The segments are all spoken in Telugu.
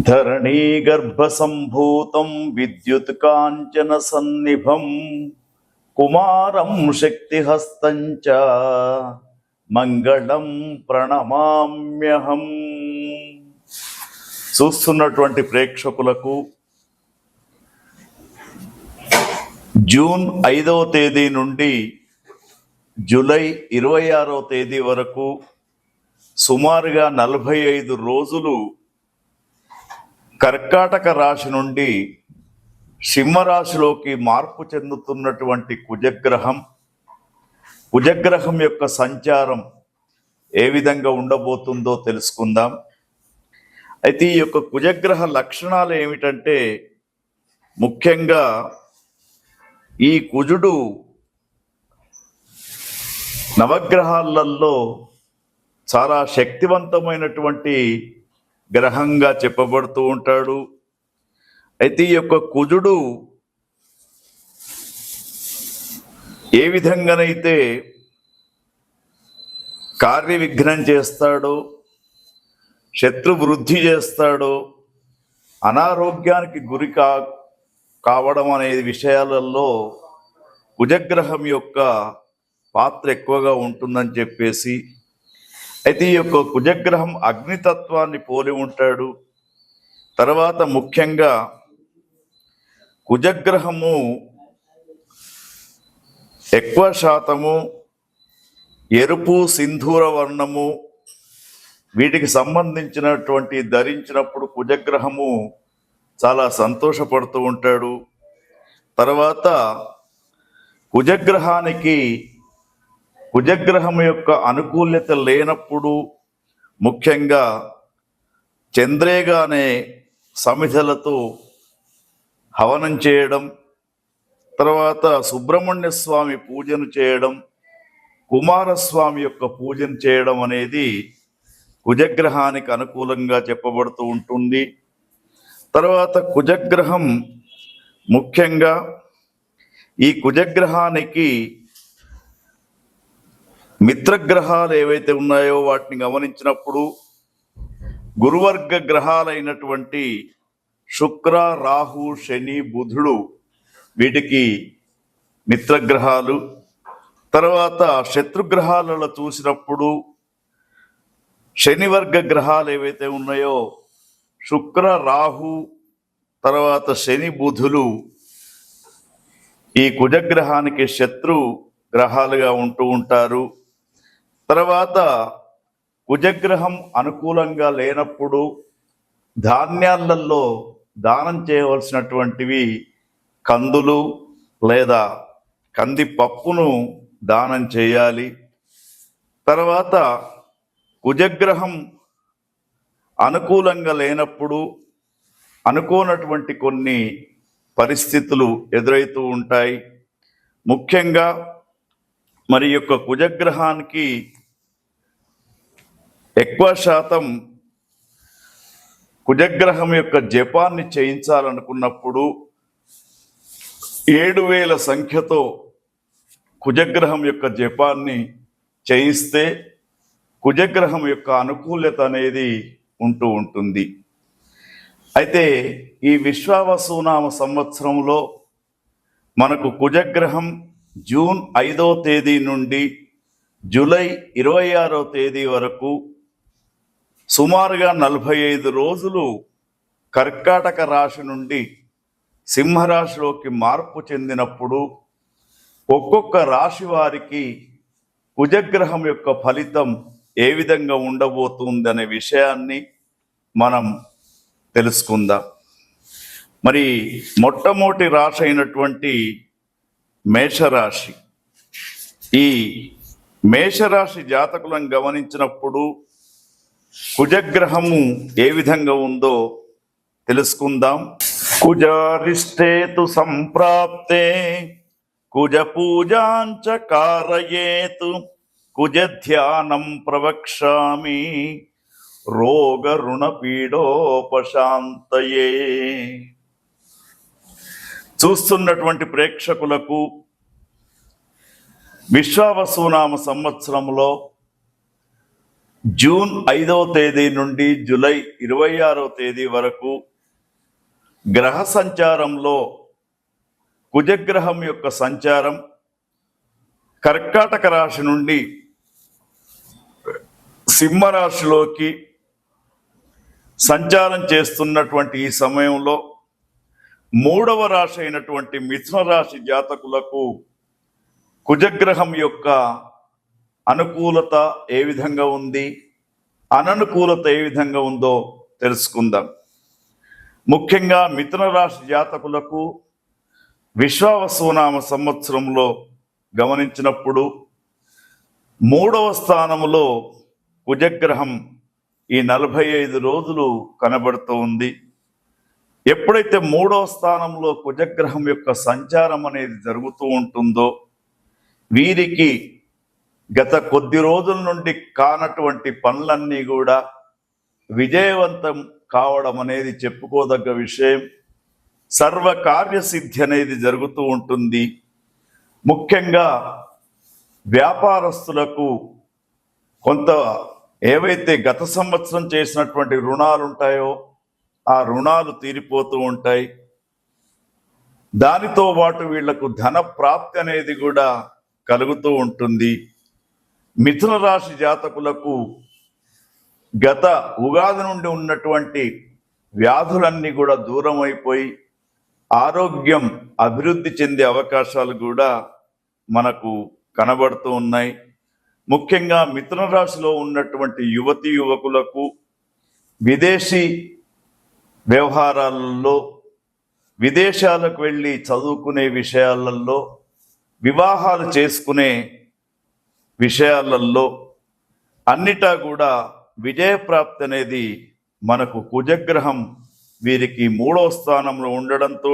ధరణీగర్భసంభూతం విద్యుత్ కాంచన సన్నిభం కుమారం శక్తిహస్తం మంగళం ప్రణమామ్యహం. చూస్తున్నటువంటి ప్రేక్షకులకు జూన్ ఐదవ తేదీ నుండి జూలై ఇరవై ఆరో తేదీ వరకు సుమారుగా నలభై ఐదు రోజులు కర్కాటక రాశి నుండి సింహరాశిలోకి మార్పు చెందుతున్నటువంటి కుజగ్రహం కుజగ్రహం యొక్క సంచారం ఏ విధంగా ఉండబోతుందో తెలుసుకుందాం. అయితే ఈ యొక్క కుజగ్రహ లక్షణాలు ఏమిటంటే ముఖ్యంగా ఈ కుజుడు నవగ్రహాలలో చాలా శక్తివంతమైనటువంటి గ్రహంగా చెప్పబడుతూ ఉంటాడు. అయితే ఈ యొక్క కుజుడు ఏ విధంగానైతే కార్య విఘ్నం చేస్తాడో శత్రు వృద్ధి చేస్తాడో అనారోగ్యానికి గురి కా కావడం అనే విషయాలలో కుజగ్రహం యొక్క పాత్ర ఎక్కువగా ఉంటుందని చెప్పేసి అయితే ఈ యొక్క కుజగ్రహం అగ్నితత్వాన్ని పోలి ఉంటాడు. తర్వాత ముఖ్యంగా కుజగ్రహము ఎక్కువ శాతము ఎరుపు సింధూర వర్ణము వీటికి సంబంధించినటువంటి ధరించినప్పుడు కుజగ్రహము చాలా సంతోషపడుతూ ఉంటాడు. తర్వాత కుజగ్రహానికి కుజగ్రహం యొక్క అనుకూల్యత లేనప్పుడు ముఖ్యంగా చంద్రేగానే సమిధలతో హవనం చేయడం తర్వాత సుబ్రహ్మణ్య స్వామి పూజను చేయడం కుమారస్వామి యొక్క పూజను చేయడం అనేది కుజగ్రహానికి అనుకూలంగా చెప్పబడుతూ ఉంటుంది. తర్వాత కుజగ్రహం ముఖ్యంగా ఈ కుజగ్రహానికి మిత్రగ్రహాలు ఏవైతే ఉన్నాయో వాటిని గమనించినప్పుడు గురువర్గ గ్రహాలైనటువంటి శుక్ర రాహు శని బుధుడు వీటికి మిత్రగ్రహాలు. తర్వాత శత్రుగ్రహాలలో చూసినప్పుడు శనివర్గ గ్రహాలు ఏవైతే ఉన్నాయో శుక్ర రాహు తర్వాత శని బుధులు ఈ కుజగ్రహానికి శత్రు గ్రహాలుగా ఉంటూ ఉంటారు. తర్వాత కుజగ్రహం అనుకూలంగా లేనప్పుడు ధాన్యాలలో దానం చేయవలసినటువంటివి కందులు లేదా కంది పప్పును దానం చేయాలి. తర్వాత కుజగ్రహం అనుకూలంగా లేనప్పుడు అనుకోనటువంటి కొన్ని పరిస్థితులు ఎదురవుతూ ఉంటాయి. ముఖ్యంగా మరి యొక్క కుజగ్రహానికి ఎక్కువ శాతం కుజగ్రహం యొక్క జపాన్ని చేయించాలనుకున్నప్పుడు ఏడు వేల సంఖ్యతో కుజగ్రహం యొక్క జపాన్ని చేయిస్తే కుజగ్రహం యొక్క అనుకూలత అనేది ఉంటూ ఉంటుంది. అయితే ఈ విశ్వావసునామ సంవత్సరంలో మనకు కుజగ్రహం జూన్ ఐదో తేదీ నుండి జూలై ఇరవై ఆరో తేదీ వరకు సుమారుగా నలభై ఐదు రోజులు కర్కాటక రాశి నుండి సింహరాశిలోకి మార్పు చెందినప్పుడు ఒక్కొక్క రాశి వారికి కుజగ్రహం యొక్క ఫలితం ఏ విధంగా ఉండబోతుంది అనే విషయాన్ని మనం తెలుసుకుందాం. మరి మొట్టమొదటి రాశి అయినటువంటి మేషరాశి. ఈ మేషరాశి జాతకులను గమనించినప్పుడు కుజగ్రహము ఏ విధంగా ఉందో తెలుసుకుందాం. కుజారిష్టేతు సంప్రాప్తే కుజ పూజాంచ కారయేతు కుజ ధ్యానం ప్రవక్ష్యామి రోగ రుణ పీడోపశాంతయే చూస్తున్నటువంటి ప్రేక్షకులకు విశ్వావసునామ సంవత్సరంలో జూన్ ఐదవ తేదీ నుండి జూలై ఇరవై ఆరవ తేదీ వరకు గ్రహ సంచారంలో కుజగ్రహం యొక్క సంచారం కర్కాటక రాశి నుండి సింహరాశిలోకి సంచారం చేస్తున్నటువంటి ఈ సమయంలో మూడవ రాశి అయినటువంటి మిథున రాశి జాతకులకు కుజగ్రహం యొక్క అనుకూలత ఏ విధంగా ఉంది? అననుకూలత ఏ విధంగా ఉందో తెలుసుకుందాం. ముఖ్యంగా మిథున రాశి జాతకులకు విశ్వావసునామ సంవత్సరంలో గమనించినప్పుడు మూడవ స్థానంలో కుజగ్రహం ఈ నలభై ఐదు రోజులు కనబడుతూ ఉంది. ఎప్పుడైతే మూడవ స్థానంలో కుజగ్రహం యొక్క సంచారం అనేది జరుగుతూ ఉంటుందో వీరికి గత కొద్ది రోజుల నుండి కానటువంటి పనులన్నీ కూడా విజయవంతం కావడం అనేది చెప్పుకోదగ్గ విషయం. సర్వ కార్యసిద్ధి అనేది జరుగుతూ ఉంటుంది. ముఖ్యంగా వ్యాపారస్తులకు కొంత ఏవైతే గత సంవత్సరం చేసినటువంటి రుణాలు ఉంటాయో ఆ రుణాలు తీరిపోతూ ఉంటాయి. దానితో పాటు వీళ్ళకు ధన ప్రాప్తి అనేది కూడా కలుగుతూ ఉంటుంది. మిథున రాశి జాతకులకు గత ఉగాది నుండి ఉన్నటువంటి వ్యాధులన్నీ కూడా దూరం అయిపోయి ఆరోగ్యం అభివృద్ధి చెందే అవకాశాలు కూడా మనకు కనబడుతూ ఉన్నాయి. ముఖ్యంగా మిథున రాశిలో ఉన్నటువంటి యువతి యువకులకు విదేశీ వ్యవహారాలలో విదేశాలకు వెళ్ళి చదువుకునే విషయాలలో వివాహాలు చేసుకునే విషయాలలో అన్నిటా కూడా విజయప్రాప్తి అనేది మనకు కుజగ్రహం వీరికి మూడో స్థానంలో ఉండడంతో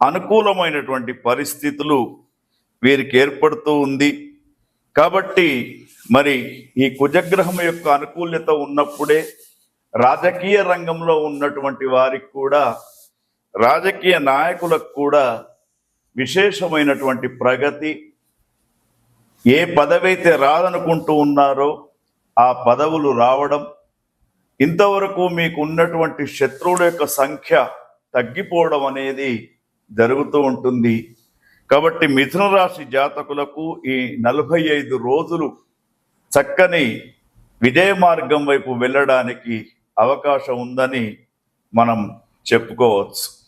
అనుకూలమైనటువంటి పరిస్థితులు వీరికి ఏర్పడుతూ ఉంది. కాబట్టి మరి ఈ కుజగ్రహం యొక్క అనుకూల్యత ఉన్నప్పుడే రాజకీయ రంగంలో ఉన్నటువంటి వారికి కూడా రాజకీయ నాయకులకు కూడా విశేషమైనటువంటి ప్రగతి ఏ పదవైతే రాదనుకుంటూ ఉన్నారో ఆ పదవులు రావడం ఇంతవరకు మీకు ఉన్నటువంటి శత్రువుల యొక్క సంఖ్య తగ్గిపోవడం అనేది జరుగుతూ ఉంటుంది. కాబట్టి మిథున రాశి జాతకులకు ఈ నలభై ఐదు రోజులు చక్కని విజయ మార్గం వైపు వెళ్ళడానికి అవకాశం ఉందని మనం చెప్పుకోవచ్చు.